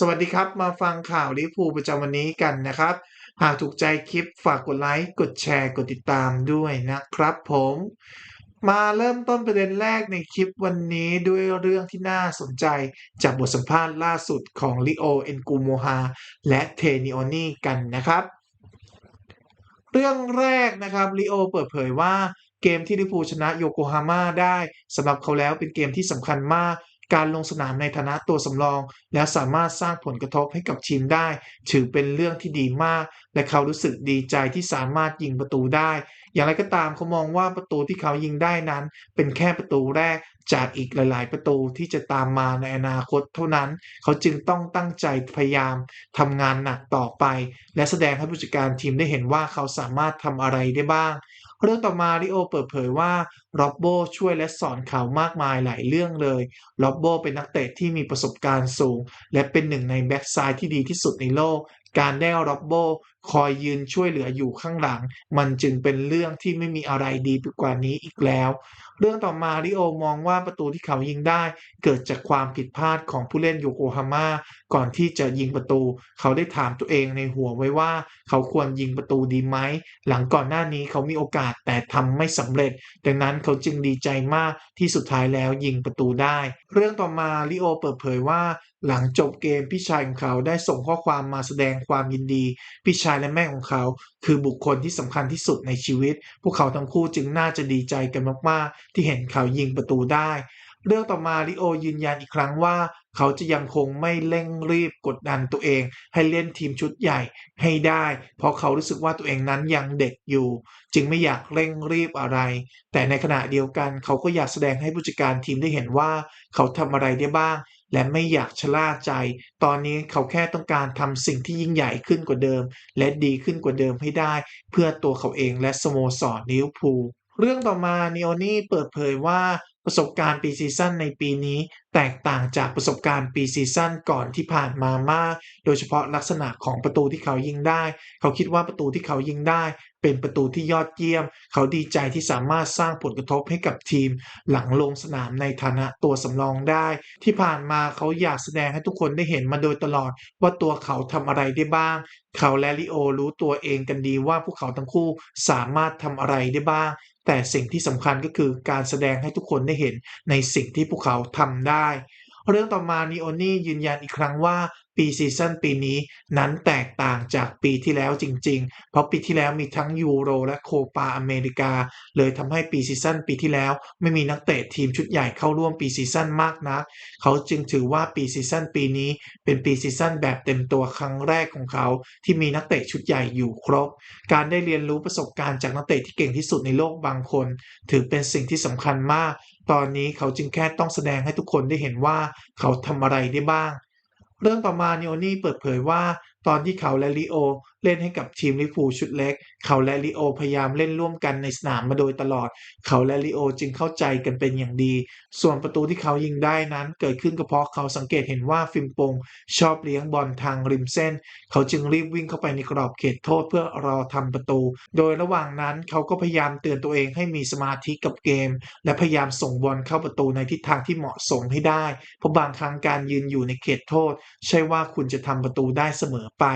สวัสดีครับ มาฟังข่าวลิเวอร์พูประจำวันนี้กันนะครับ หากถูกใจคลิปฝากกดไลค์ กดแชร์ กดติดตามด้วยนะครับผม มาเริ่มต้นประเด็นแรกในคลิปวันนี้ด้วยเรื่องที่น่าสนใจจากบทสัมภาษณ์ล่าสุดของลิโอเอ็นกูโมฮาและเทนิโอนี่กันนะครับ เรื่องแรกนะครับลิโอเปิดเผยว่าเกมที่ลิเวอร์พูชนะโยโกฮาม่าได้สำหรับเขาแล้วเป็นเกมที่สำคัญมาก การลงสนามในฐานะตัวสำรอง และสามารถสร้างผลกระทบให้กับทีมได้ ถือเป็นเรื่องที่ดีมาก และเขารู้สึกดีใจที่สามารถยิงประตูได้ อย่างไรก็ตามเขามองว่าประตูที่เขายิงได้นั้น เป็นแค่ประตูแรกจากอีกหลาย ๆ ประตูที่จะตามมาในอนาคตเท่านั้น เขาจึงต้องตั้งใจพยายามทำงานหนักต่อไป และแสดงให้ผู้จัดการทีมได้เห็นว่าเขาสามารถทำอะไรได้บ้าง เรื่องต่อมาริโอเปิดเผยว่าร็อบโบช่วยและสอนเขามากมายหลายเรื่องเลยร็อบโบเป็นนักเตะที่มีประสบการณ์สูง และเป็นหนึ่งในแบ็กซ้ายที่ดีที่สุดในโลก การได้ร็อบโบคอยยืนช่วยเหลืออยู่ข้างหลัง มันจึงเป็นเรื่องที่ไม่มีอะไรดีไปกว่านี้อีกแล้ว เรื่องต่อมาริโอมองว่าประตูที่เขายิงได้ เกิดจากความผิดพลาดของผู้เล่นโยโกฮาม่าก่อนที่จะยิงประตู เขาได้ถามตัวเองในหัวไว้ว่า เขาควรยิงประตูดีไหม หลังก่อนหน้านี้เขามีโอกาสแต่ทำไม่สำเร็จ ดังนั้นเขาจึงดีใจมากที่สุดท้ายแล้วยิงประตูได้ เรื่องต่อมาลิโอเปิดเผยว่า หลังจบเกมพี่ชายของเขาได้ส่งข้อความมาแสดงความยินดี พี่ชายและแม่ของเขา คือบุคคลที่สำคัญที่สุดในชีวิต พวกเขาทั้งคู่จึงน่าจะดีใจกันมากๆ ที่เห็นเขายิงประตูได้ เรื่องต่อมาลิโอยืนยันอีกครั้งว่า เขาจะยังคงไม่เร่งรีบกดดันตัวเอง ให้เล่นทีมชุดใหญ่ให้ได้ เพราะเขารู้สึกว่าตัวเองนั้นยังเด็กอยู่ จึงไม่อยากเร่งรีบอะไร แต่ในขณะเดียวกันเขาก็อยากแสดงให้ผู้จัดการทีมได้เห็นว่าเขาทำอะไรได้บ้างและไม่อยากชะล่าใจ ตอนนี้เขาแค่ต้องการทำสิ่งที่ยิ่งใหญ่ขึ้นกว่าเดิม และดีขึ้นกว่าเดิมให้ได้ เพื่อตัวเขาเองและสโมสรลิเวอร์พูลเรื่องต่อมานิโอนี่เปิดเผยว่า ประสบการณ์ปีซีซั่นในปีนี้แตกต่างจากประสบการณ์ปีซีซั่นก่อนที่ผ่านมามาก โดยเฉพาะลักษณะของประตูที่เขายิงได้ เขาคิดว่าประตูที่เขายิงได้ เป็นประตูที่ยอดเยี่ยม เขาดีใจที่สามารถสร้างผลกระทบให้กับทีม หลังลงสนามในฐานะตัวสำรองได้ ที่ผ่านมาเขาอยากแสดงให้ทุกคนได้เห็นมาโดยตลอด ว่าตัวเขาทำอะไรได้บ้าง เขาและลิโอรู้ตัวเองกันดีว่าพวกเขาทั้งคู่สามารถทำอะไรได้บ้าง แต่สิ่งที่สำคัญก็คือการแสดงให้ทุกคนได้เห็นในสิ่งที่พวกเขาทำได้เรื่องต่อมานิโอนี่ยืนยันอีกครั้งว่า ปีซีซั่นปีนี้นั้นแตกต่างจากปีที่แล้วจริง ๆ เพราะปีที่แล้วมีทั้งยูโรและโคปาอเมริกา เลยทำให้ปีซีซั่นปีที่แล้ว ไม่มีนักเตะทีมชุดใหญ่เข้าร่วมปีซีซั่นมากนัก เขาจึงถือว่าปีซีซั่นปีนี้เป็นปีซีซั่นแบบเต็มตัวครั้งแรกของเขา ที่มีนักเตะชุดใหญ่อยู่ครบ การได้เรียนรู้ประสบการณ์จากนักเตะที่เก่งที่สุดในโลกบางคน ถือเป็นสิ่งที่สำคัญมาก ตอนนี้เขาจึงแค่ต้องแสดงให้ทุกคนได้เห็นว่าเขาทำอะไรได้บ้าง เรื่องต่อมาเนโอนี่เปิดเผยว่าตอนที่เขาและลิโอเล่นให้กับทีมลิเวอร์พูชุดเล็ก เขาและลิโอพยายามเล่นร่วมกันในสนามมาโดยตลอด เขาและลิโอจึงเข้าใจกันเป็นอย่างดี ส่วนประตูที่เขายิงได้นั้น เกิดขึ้นก็เพราะเขาสังเกตเห็นว่าฟิมปงชอบเลี้ยงบอลทางริมเส้น เขาจึงรีบวิ่งเข้าไปในกรอบเขตโทษเพื่อรอทำประตู โดยระหว่างนั้นเขาก็พยายามเตือนตัวเองให้มีสมาธิกับเกม และพยายามส่งบอลเข้าประตูในทิศทางที่เหมาะสมให้ได้ เพราะบางครั้งการยืนอยู่ในเขตโทษ ใช่ว่าคุณจะทำประตูได้เสมอไป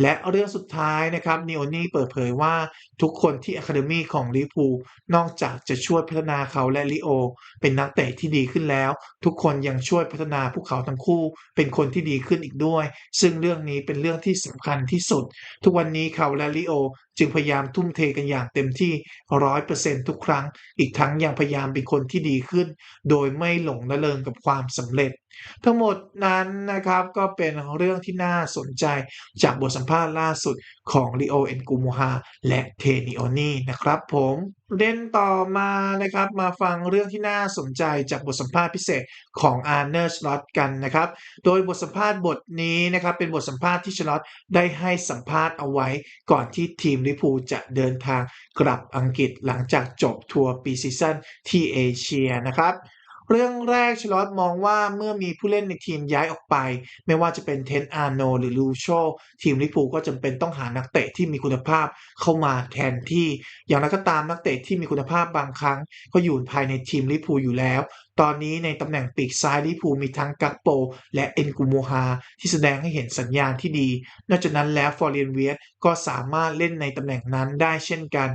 และเรื่องสุดท้ายนะครับนิโอนี่เปิดเผยว่าทุกคนที่อะคาเดมีของลิพูนอกจากจะช่วยพัฒนาเขาและลิโอ เป็นนักเตะที่ดีขึ้นแล้ว ทุกคนยังช่วยพัฒนาพวกเขาทั้งคู่ เป็นคนที่ดีขึ้นอีกด้วย ซึ่งเรื่องนี้เป็นเรื่องที่สำคัญที่สุด ทุกวันนี้เขาและลิโอ จึงพยายามทุ่มเทกันอย่างเต็มที่ร้อยเปอร์เซ็นทุกครั้ง อีกทั้งยังพยายามเป็นคนที่ดีขึ้น โดยไม่หลงละเลงกับความสำเร็จ ทั้งหมดนั้นนะครับก็เป็นเรื่องที่น่าสนใจจากบทสัมภาษณ์ล่าสุดของลีโอเอ็นกูโมฮาและเทนิโอนี่นะครับผมประเด่นต่อมานะครับมาฟังเรื่องที่น่าสนใจจากบทสัมภาษณ์พิเศษของอาร์เนอร์ชลอตกันนะครับ โดยบทสัมภาษณ์บทนี้นะครับเป็นบทสัมภาษณ์ที่ชลอตได้ให้สัมภาษณ์เอาไว้ก่อนที่ทีมลิพูจะเดินทางกลับอังกฤษหลังจากจบทัวร์ปีซีซั่นที่เอเชียนะครับ เรื่องแรกชลอตมองว่าเมื่อมีผู้เล่นในทีมย้ายออกไป ไม่ว่าจะเป็นเทนอาร์โนหรือลูโชทีมลิปูก็จำเป็นต้องหานักเตะที่มีคุณภาพเข้ามาแทนที่ อย่างไรก็ตามนักเตะที่มีคุณภาพบางครั้ง ก็อยู่ภายในทีมลิปูอยู่แล้ว ตอนนี้ในตำแหน่งปีกซ้ายลิพูมีทั้งกักโป และเอ็นกูโมฮาที่แสดงให้เห็นสัญญาณที่ดี นอกจากนั้นแล้วฟอร์เรียนเวียสก็สามารถเล่นในตำแหน่งนั้นได้เช่นกัน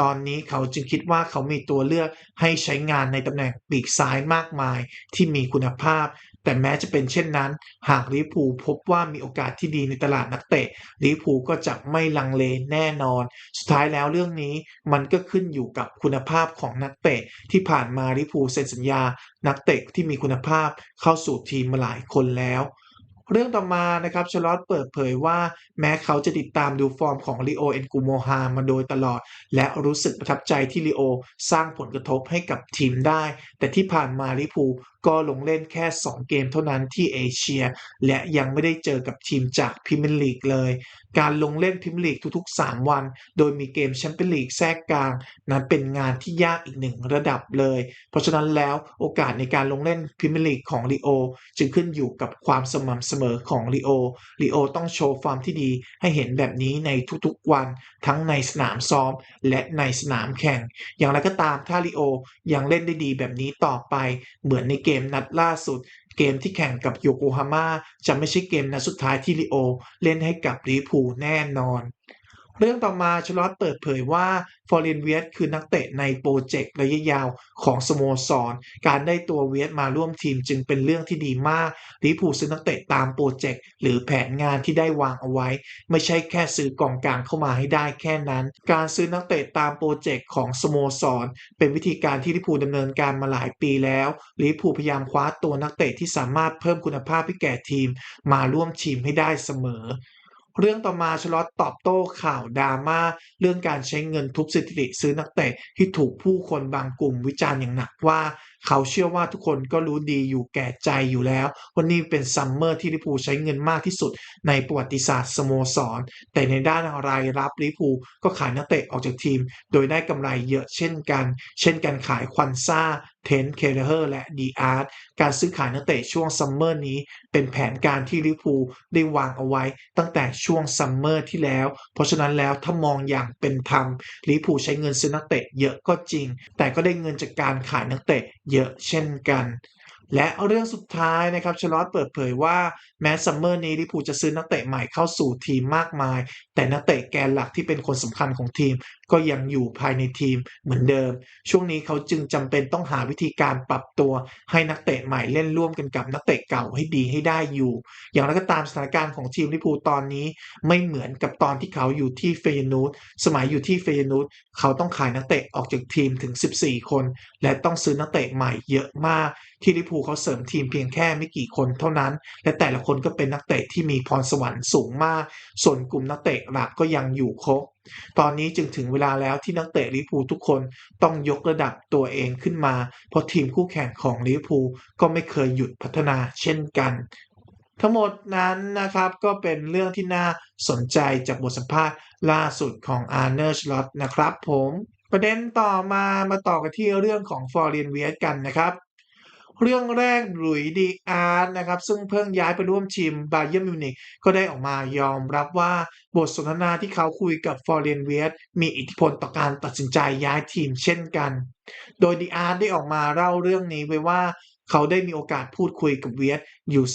ตอนนี้เขาจึงคิดว่าเขามีตัวเลือกให้ใช้งานในตำแหน่งปีกซ้ายมากมายที่มีคุณภาพ แต่แม้จะเป็นเช่นนั้น หากลิพูพบว่ามีโอกาสที่ดีในตลาดนักเตะลิพูก็จะไม่ลังเลแน่นอน สุดท้ายแล้วเรื่องนี้มันก็ขึ้นอยู่กับคุณภาพของนักเตะที่ผ่านมาลิพูเซ็นสัญญา นักเตะที่มีคุณภาพเข้าสู่ทีมมาหลายคนแล้วเรื่องต่อมานะครับชลอตเปิดเผยว่าแม้เขาจะติดตามดูฟอร์มของลีโอเอ็นกูโมฮามาโดยตลอด และรู้สึกประทับใจที่ลีโอสร้างผลกระทบให้กับทีมได้ แต่ที่ผ่านมาลิพู ก็ลงเล่นแค่ 2 เกมเท่านั้นที่เอเชีย และยังไม่ได้เจอกับทีมจากพรีเมียร์ลีกเลย การลงเล่นพรีเมียร์ลีกทุกๆ 3 วัน โดยมีเกมแชมเปี้ยนลีกแทรกกลาง นั้นเป็นงานที่ยากอีกหนึ่งระดับเลย เพราะฉะนั้นแล้วโอกาสในการลงเล่นพรีเมียร์ลีกของลีโอจึงขึ้นอยู่กับความสม่ำเสมอของลีโอลีโอต้องโชว์ฟอร์มที่ดีให้เห็นแบบนี้ในทุกๆวัน ทั้งในสนามซ้อม และในสนามแข่ง อย่างไรก็ตามถ้าลีโอยังเล่นได้ดีแบบนี้ต่อไปเหมือนในเกมมนัดล่าสุด เกมที่แข่งกับโยโกฮาม่าจะไม่ใช่เกมนัดสุดท้ายที่ลีโอเล่นให้กับลิเวอร์พูแน่นอน เรื่องต่อมาชลอตเปิดเผยว่าฟอร์เรนเวียสคือนักเตะในโปรเจกต์ระยะยาวของสโมสร การได้ตัวเวียสมาร่วมทีมจึงเป็นเรื่องที่ดีมากลิภูซื้อนักเตะตามโปรเจกต์หรือแผนงานที่ได้วางเอาไว้ ไม่ใช่แค่ซื้อกองกลางเข้ามาให้ได้แค่นั้น การซื้อนักเตะตามโปรเจกต์ของสโมสร เป็นวิธีการที่ลิเวอร์พูลดำเนินการมาหลายปีแล้วลิภูพยายามคว้าตัวนักเตะที่สามารถเพิ่มคุณภาพให้แก่ทีม มาร่วมทีมให้ได้เสมอ เรื่องต่อมาชลอตตอบโต้ข่าวดราม่าเรื่องการใช้เงินทุบสถิติซื้อนักเตะที่ถูกผู้คนบางกลุ่มวิจารณ์อย่างหนักว่า เขาเชื่อว่าทุกคนก็รู้ดีอยู่แก่ใจอยู่แล้วว่านี่เป็นซัมเมอร์ที่ลิเวอร์พูใช้เงินมากที่สุดในประวัติศาสตร์สโมสร แต่ในด้านรายรับลิเวอร์พูก็ขายนักเตะออกจากทีม โดยได้กำไรเยอะเช่นกัน เช่นการขายควันซ่าเทนเคเลอร์และดีอาร์ตการซื้อขายนักเตะช่วงซัมเมอร์นี้เป็นแผนการที่ลิเวอร์พูได้วางเอาไว้ตั้งแต่ช่วงซัมเมอร์ที่แล้ว เพราะฉะนั้นแล้วถ้ามองอย่างเป็นธรรมลิเวอร์พูใช้เงินซื้อนักเตะเยอะก็จริง แต่ก็ได้เงินจากการขายนักเตะเยเยอะเช่นกัน และเรื่องสุดท้ายนะครับชลอตเปิดเผยว่าแม้ซัมเมอร์นี้ลิเวอร์พูจะซื้อนักเตะใหม่เข้าสู่ทีมมากมาย แต่นักเตะแกนหลักที่เป็นคนสำคัญของทีม ก็ยังอยู่ภายในทีมเหมือนเดิม ช่วงนี้เขาจึงจำเป็นต้องหาวิธีการปรับตัว ให้นักเตะใหม่เล่นร่วมกันกับนักเตะเก่าให้ดีให้ได้อยู่ อย่างไรก็ตามสถานการณ์ของทีมลิเวอร์พูตอนนี้ไม่เหมือนกับตอนที่เขาอยู่ที่เฟยนูดสมัยอยู่ที่เฟยนูดเขาต้องขายนักเตะออกจากทีมถึง 14 คน และต้องซื้อนักเตะใหม่เยอะมาก ที่ลิพูเขาเสริมทีมเพียงแค่ไม่กี่คนเท่านั้น และแต่ละคนก็เป็นนักเตะที่มีพรสวรรค์สูงมาก ส่วนกลุ่มนักเตะหลักก็ยังอยู่ครบตอนนี้จึงถึงเวลาแล้วที่นักเตะลิพูทุกคนต้องยกระดับตัวเองขึ้นมา เพราะทีมคู่แข่งของลิพูก็ไม่เคยหยุดพัฒนาเช่นกันทั้งหมดนั้นนะครับก็เป็นเรื่องที่น่าสนใจจากบทสัมภาษณ์ล่าสุดของอาร์เนอร์ชลอตนะครับผม ประเด็นต่อมามาต่อกันที่เรื่องของฟอร์เรียนเวียสกันนะครับ เรื่องแรกหลุยส์ดีอาร์ตนะครับ ซึ่งเพิ่งย้ายไปร่วมทีมบาเยิร์นมิวนิกก็ได้ออกมายอมรับว่าบทสนทนาที่เขาคุยกับฟอร์เรียนเวียสมีอิทธิพลต่อการตัดสินใจย้ายทีมเช่นกัน โดยดีอาร์ตได้ออกมาเล่าเรื่องนี้ไว้ว่าเขาได้มีโอกาสพูดคุยกับเวียสอยู่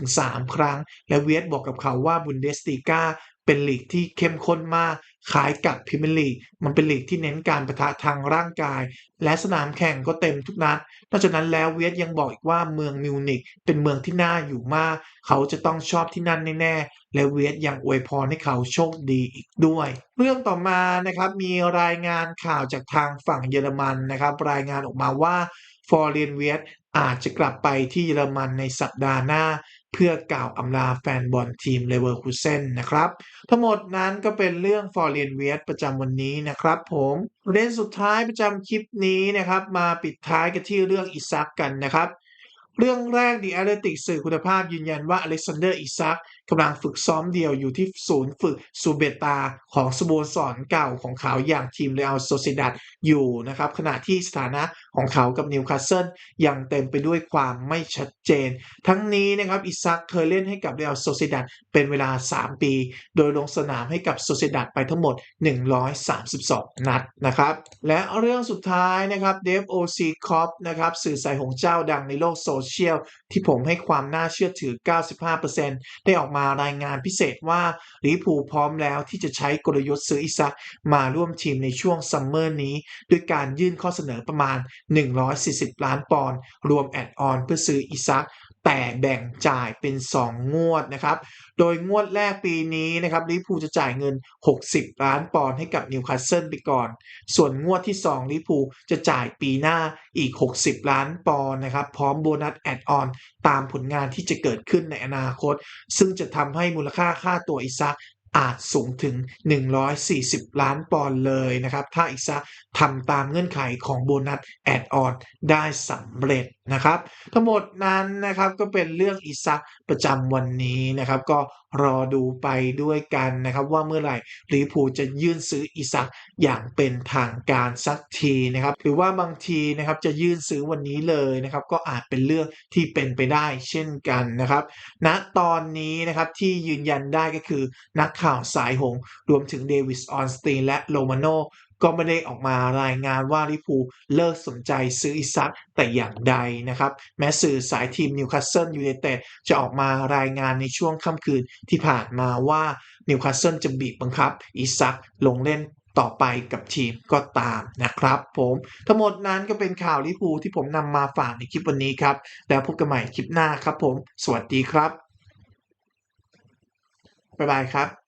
2-3 ครั้ง และเวียสบอกกับเขาว่าบุนเดสติก้า เป็นลีกที่เข้มข้นมากคล้ายกับพรีเมียร์ลีกมันเป็นลีกที่เน้นการประทะทางร่างกาย และสนามแข่งก็เต็มทุกนัดนอกจากนั้นแล้วเวียสยังบอกอีกว่าเมืองมิวนิกเป็นเมืองที่น่าอยู่มาก เขาจะต้องชอบที่นั่นแน่ๆและเวียสยังอวยพรให้เขาโชคดีอีกด้วย เรื่องต่อมานะครับมีรายงานข่าวจากทางฝั่งเยอรมันนะครับ รายงานออกมาว่าฟอร์เรียนเวียสอาจจะกลับไปที่เยอรมันในสัปดาห์หน้า เพื่อกล่าวอำลาแฟนบอลทีมเลเวอร์คูเซนนะครับ ทั้งหมดนั้นก็เป็นเรื่องฟอร์เรียนเวียสประจำวันนี้นะครับผมประเด็นสุดท้ายประจำคลิปนี้นะครับมาปิดท้ายกันที่เรื่องอิซักกันนะครับ เรื่องแรกดีแอเลติกสื่อคุณภาพยืนยันว่าอเล็กซานเดอร์อิซักกำลังฝึกซ้อมเดี่ยวอยู่ที่ศูนย์ฝึกซูเบตาของสโมสรเก่าของเขาอย่างทีมเรอัลโซเซดัดอยู่นะครับขณะที่สถานะของเขากับนิวคาสเซิลยังเต็มไปด้วยความไม่ชัดเจน ทั้งนี้นะครับอิซักเคยเล่นให้กับเรอัลโซเซดัดเป็นเวลา 3 ปี โดยลงสนามให้กับโซเซดัดไปทั้งหมด 132 นัดนะครับ และเรื่องสุดท้ายนะครับเดฟโอซีคอปนะครับสื่อสายหงเจ้าดังในโลกโซเชียล ที่ผมให้ความน่าเชื่อถือ 95%ได้ออกมารายงานพิเศษว่าลิเวอร์พูพร้อมแล้วที่จะใช้กลยุทธ์ซื้ออิซักมาร่วมทีมในช่วงซัมเมอร์นี้ ด้วยการยื่นข้อเสนอประมาณ140 ล้านปอนด์รวมแอดออนเพื่อซื้ออิซักแต่แบ่งจ่ายเป็น 2 งวดนะครับ โดยงวดแรกปีนี้นะครับลิพูจะจ่ายเงิน 60 ล้านปอนด์ให้กับนิวคาสเซิลไปก่อน ส่วนงวดที่2ลิพูจะจ่ายปีหน้าอีก 60 ล้านปอนด์นะครับ พร้อมโบนัสแอดออนตามผลงานที่จะเกิดขึ้นในอนาคต ซึ่งจะทำให้มูลค่าค่าตัวอิซัก อาจสูงถึง 140 ล้านปอนด์เลยนะครับ ถ้าอิซาทำตามเงื่อนไขของโบนัสแอดออนได้สำเร็จ นะครับ ทั้งหมดนั้นนะครับก็เป็นเรื่องอิซักประจำวันนี้นะครับ ก็รอดูไปด้วยกันนะครับ ว่าเมื่อไหร่ลิเวอร์พูจะยื่นซื้ออิซักอย่างเป็นทางการสักทีนะครับ หรือว่าบางทีนะครับจะยื่นซื้อวันนี้เลยนะครับ ก็อาจเป็นเรื่องที่เป็นไปได้เช่นกันนะครับณตอนนี้นะครับที่ยืนยันได้ก็คือนักข่าวสายหง รวมถึงเดวิสออนสตีนและโรมาโน ก็ไม่ได้ออกมารายงานว่าลิเวอร์พูเลิกสนใจซื้ออิซักแต่อย่างใดนะครับ แม้สื่อสายทีมนิวคาสเซิลยูไนเต็ดจะออกมารายงานในช่วงค่ำคืนที่ผ่านมาว่านิวคาสเซิลจะบีบบังคับอิซักลงเล่นต่อไปกับทีมก็ตามนะครับผมทั้งหมดนั้นก็เป็นข่าวลิเวอร์พูที่ผมนำมาฝากในคลิปวันนี้ครับ แล้วพบกันใหม่คลิปหน้าครับผม สวัสดีครับ บ๊ายบายครับ